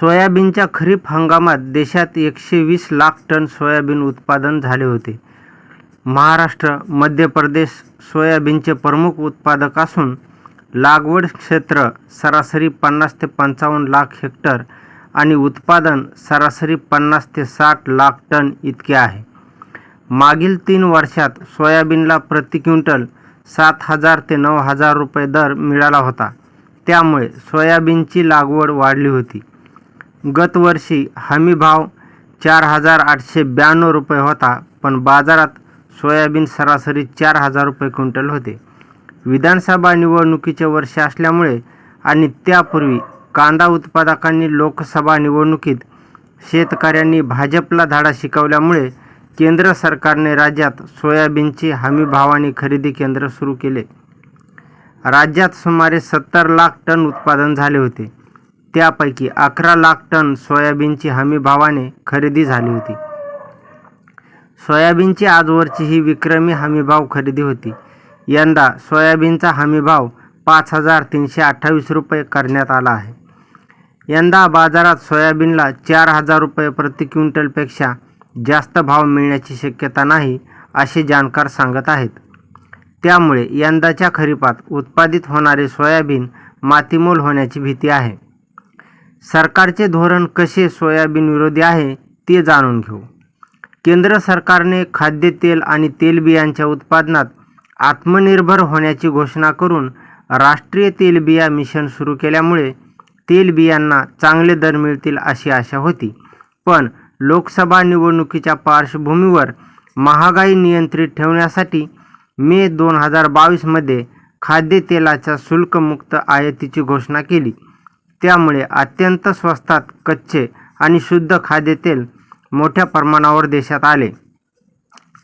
सोयाबीनच्या खरीप हंगामात देशात एकशे वीस लाख टन सोयाबीन उत्पादन झाले होते. महाराष्ट्र, मध्य प्रदेश सोयाबीनचे प्रमुख उत्पादक असून लागवड क्षेत्र सरासरी पन्नास ते पंचावन्न लाख हेक्टर आणि उत्पादन सरासरी पन्नास ते साठ लाख टन इतके आहे. मागील तीन वर्षात सोयाबीनला प्रति क्विंटल सात हजार ते नऊ हजार रुपये दर मिळाला होता. त्यामुळे सोयाबीनची लागवड वाढली होती. गतवर्षी हमीभाव चार हजार आठशे ब्याण्णव रुपये होता पण बाजारात सोयाबीन सरासरी चार हजार रुपये क्विंटल होते. विधानसभा निवडणुकीचे वर्ष असल्यामुळे आणि त्यापूर्वी कांदा उत्पादकांनी लोकसभा निवडणुकीत शेतकऱ्यांनी भाजपला धडा शिकवल्यामुळे केंद्र सरकारने राज्यात सोयाबीनची हमीभावाने खरेदी केंद्र सुरू केले. राज्यात सुमारे सत्तर लाख टन उत्पादन झाले होते. त्यापैकी अकरा लाख टन सोयाबीनची हमीभावाने खरेदी झाली होती. सोयाबीनची आजवरची ही विक्रमी हमीभाव खरेदी होती. यंदा सोयाबीनचा हमीभाव पाच हजार तीनशे अठ्ठावीस रुपये करण्यात आला आहे. यंदा बाजारात सोयाबीनला चार हजार रुपये प्रति क्विंटलपेक्षा जास्त भाव मिळण्याची शक्यता नाही असे जाणकार सांगत आहेत. त्यामुळे यंदाच्या खरीपात उत्पादित होणारे सोयाबीन मातीमोल होण्याची भीती आहे. सरकारचे धोरण कसे सोयाबीन विरोधी आहे ते जाणून घेऊ. केंद्र सरकारने खाद्यतेल आणि तेलबियांच्या उत्पादनात आत्मनिर्भर होण्याची घोषणा करून राष्ट्रीय तेलबिया मिशन सुरू केल्यामुळे तेलबियांना चांगले दर मिळतील अशी आशा होती. पण लोकसभा निवडणुकीच्या पार्श्वभूमीवर महागाई नियंत्रित ठेवण्यासाठी मे दोन हजार बावीसमध्ये खाद्यतेलाच्या शुल्कमुक्त आयातीची घोषणा केली. त्यामुळे अत्यंत स्वस्तात कच्चे आणि शुद्ध खाद्यतेल मोठ्या प्रमाणावर देशात आले.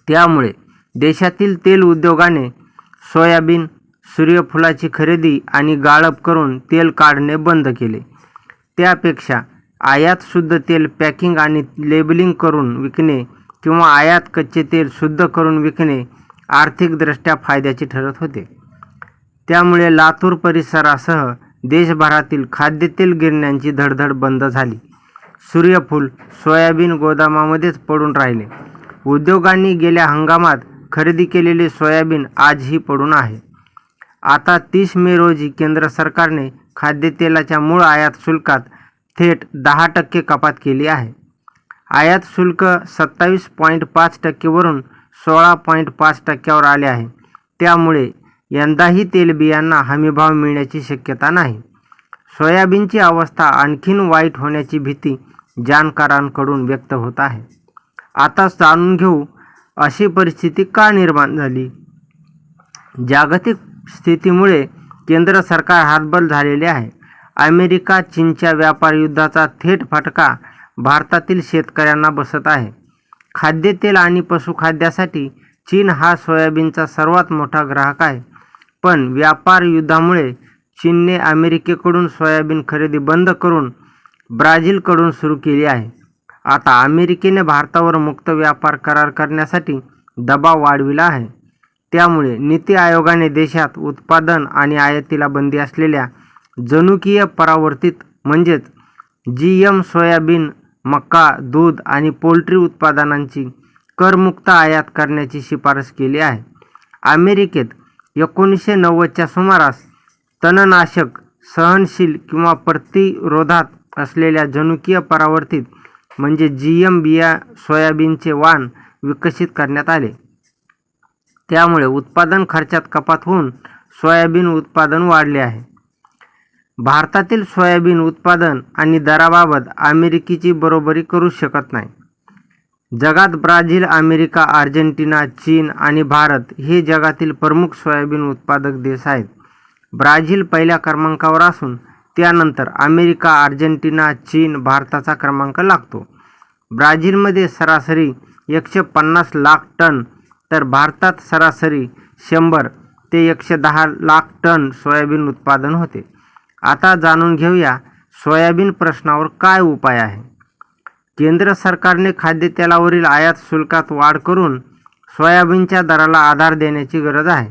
त्यामुळे देशातील तेल उद्योगाने सोयाबीन, सूर्यफुलाची खरेदी आणि गाळप करून तेल काढणे बंद केले. त्यापेक्षा आयात शुद्ध तेल पॅकिंग आणि लेबलिंग करून विकणे किंवा आयात कच्चे तेल शुद्ध करून विकणे आर्थिकदृष्ट्या फायद्याचे ठरत होते. त्यामुळे लातूर परिसरासह देशभरातील खाद्यतेल गिरण्यांची धडधड बंद झाली. सूर्यफूल, सोयाबीन गोदामामध्येच पडून राहिले. उद्योगांनी गेल्या हंगामात खरेदी केलेले सोयाबीन आजही पडून आहे. आता तीस मे रोजी केंद्र सरकारने खाद्यतेलाच्या मूळ आयात शुल्कात थेट दहा टक्के कपात केली आहे. आयात शुल्क सत्तावीस पॉइंट पाच टक्केवरून सोळा पॉइंट पाच टक्क्यावर आले आहे. त्यामुळे यंदाही तेलबियांना हमीभाव मिळण्याची शक्यता नाही. सोयाबीनची अवस्था आणखीन वाईट होण्याची भीती जाणकारांकडून व्यक्त होत आहे. आता जाणून घेऊ अशी परिस्थिती का निर्माण झाली? जागतिक स्थितीमुळे केंद्र सरकार हातबल झालेले आहे. अमेरिका चीनच्या व्यापार युद्धाचा थेट फटका भारतातील शेतकऱ्यांना बसत आहे. खाद्यतेल आणि पशुखाद्यासाठी चीन हा सोयाबीनचा सर्वात मोठा ग्राहक आहे. पण व्यापार युद्धामुळे चीनने अमेरिकेकडून सोयाबीन खरेदी बंद करून ब्राझीलकडून सुरू केली आहे. आता अमेरिकेने भारतावर मुक्त व्यापार करार करण्यासाठी दबाव वाढविला आहे. त्यामुळे नीती आयोगाने देशात उत्पादन आणि आयातीला बंदी असलेल्या जनुकीय परावर्तित म्हणजेच जी एम सोयाबीन, मका, दूध आणि पोल्ट्री उत्पादनांची करमुक्त आयात करण्याची शिफारस केली आहे. अमेरिकेत एकोणीसशे नव्वदच्या सुमारास तणनाशक सहनशील किंवा प्रतिरोधात असलेल्या जनुकीय परावर्तित म्हणजे जी एम बिया सोयाबीनचे वाण विकसित करण्यात आले. त्यामुळे उत्पादन खर्चात कपात होऊन सोयाबीन उत्पादन वाढले आहे. भारतातील सोयाबीन उत्पादन आणि दराबाबत अमेरिकेची बरोबरी करू शकत नाही. जगात ब्राझील, अमेरिका, अर्जेंटिना, चीन आणि भारत हे जगातील प्रमुख सोयाबीन उत्पादक देश आहेत. ब्राझील पहिल्या क्रमांकावर असून त्यानंतर अमेरिका, अर्जेंटिना, चीन, भारताचा क्रमांक लागतो. ब्राझीलमध्ये सरासरी एकशे पन्नास लाख टन तर भारतात सरासरी शंभर ते एकशे दहा लाख टन सोयाबीन उत्पादन होते. आता जाणून घेऊया सोयाबीन प्रश्नावर काय उपाय आहे? केंद्र सरकारने खाद्यतेलावरील आयात शुल्कात वाढ करून सोयाबीनच्या दराला आधार देण्याची गरज आहे.